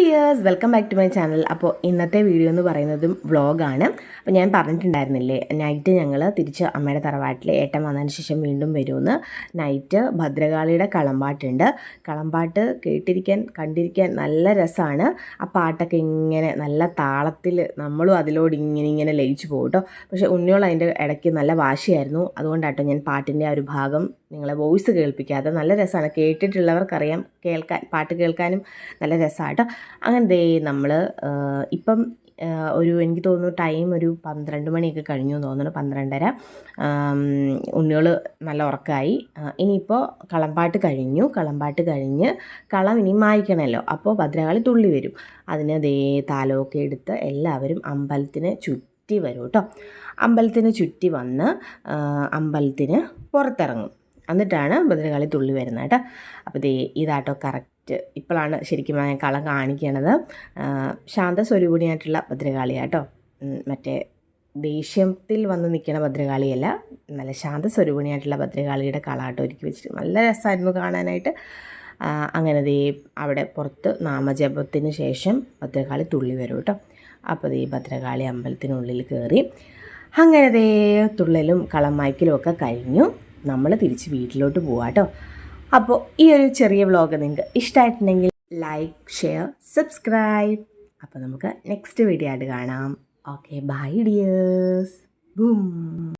Dears welcome back to my channel. അപ്പോൾ ഇന്നത്തെ video എന്ന് പറയുന്നതും വ്ളോഗാണ്. അപ്പോൾ ഞാൻ പറഞ്ഞിട്ടുണ്ടായിരുന്നില്ലേ നൈറ്റ് ഞങ്ങൾ തിരിച്ച് അമ്മയുടെ തറവാട്ടിൽ ഏട്ടൻ വന്നതിന് ശേഷം വീണ്ടും വരുമെന്ന് നൈറ്റ് ഭദ്രകാളിയുടെ കളമ്പാട്ടുണ്ട്. കളമ്പാട്ട് കേട്ടിരിക്കാൻ കണ്ടിരിക്കാൻ നല്ല രസമാണ് ആ പാട്ടൊക്കെ ഇങ്ങനെ നല്ല താളത്തിൽ നമ്മളും അതിലോട് ഇങ്ങനെ ഇങ്ങനെ ലയിച്ചു പോകും കേട്ടോ പക്ഷേ ഉണ്ണിയോൾ അതിന്റെ ഇടയ്ക്ക് നല്ല വാശിയായിരുന്നു. അതുകൊണ്ടാട്ടോ ഞാൻ പാട്ടിന്റെ ആ ഒരു ഭാഗം നിങ്ങളെ വോയിസ് കേൾപ്പിക്കാതെ നല്ല രസമാണ്. കേട്ടിട്ടുള്ളവർക്കറിയാം. കേൾക്കാൻ പാട്ട് കേൾക്കാനും നല്ല രസമാണ് അങ്ങനെ ദേ നമ്മൾ ഇപ്പം ഒരു എനിക്ക് തോന്നുന്നു ടൈം ഒരു പന്ത്രണ്ട് മണിയൊക്കെ കഴിഞ്ഞു എന്ന് തോന്നുന്നു പന്ത്രണ്ടര. ഉണ്ണികൾ നല്ല ഉറക്കമായി ഇനിയിപ്പോൾ കളമ്പാട്ട് കഴിഞ്ഞു. കളമ്പാട്ട് കഴിഞ്ഞ് കളം ഇനി മായ്ക്കണമല്ലോ അപ്പോൾ ഭദ്രകാളി തുള്ളി വരും. അതിന് ദേ താലമൊക്കെ എടുത്ത് എല്ലാവരും അമ്പലത്തിന് ചുറ്റി വരും കേട്ടോ അമ്പലത്തിന് ചുറ്റി വന്ന് അമ്പലത്തിന് പുറത്തിറങ്ങും. എന്നിട്ടാണ് ഭദ്രകാളി തുള്ളി വരുന്നത് കേട്ടോ. അപ്പോൾ ദേ ഇതാട്ടോ കറക്റ്റ്. ഇപ്പോഴാണ് ശരിക്കും ഞാൻ കളം കാണിക്കണത്. ശാന്ത ശാന്തസ്വരൂപിണിയായിട്ടുള്ള ഭദ്രകാളിയാട്ടോ മറ്റേ ദേഷ്യത്തിൽ വന്ന് നിൽക്കണ ഭദ്രകാളിയല്ല നല്ല ശാന്ത ശാന്തസ്വരൂപിണിയായിട്ടുള്ള ഭദ്രകാളിയുടെ കളാട്ടോ ഒരുക്കി വെച്ചിട്ട് നല്ല രസമായിരുന്നു കാണാനായിട്ട്. അങ്ങനെ ദേ അവിടെ പുറത്ത് നാമജപത്തിന് ശേഷം ഭദ്രകാളി തുള്ളി വരും കേട്ടോ. അപ്പോൾ ദേ ഭദ്രകാളി അമ്പലത്തിനുള്ളിൽ കയറി. അങ്ങനെ ദേ തുള്ളലും കളം മയക്കലും ഒക്കെ കഴിഞ്ഞു. നമ്മൾ തിരിച്ച് വീട്ടിലോട്ട് പോവാം കേട്ടോ അപ്പോൾ ഈ ഒരു ചെറിയ വ്ലോഗ് നിങ്ങൾക്ക് ഇഷ്ടമായിട്ടുണ്ടെങ്കിൽ ലൈക്ക് ഷെയർ സബ്സ്ക്രൈബ് അപ്പോൾ നമുക്ക് നെക്സ്റ്റ് വീഡിയോ ആയിട്ട് കാണാം. Okay bye dears boom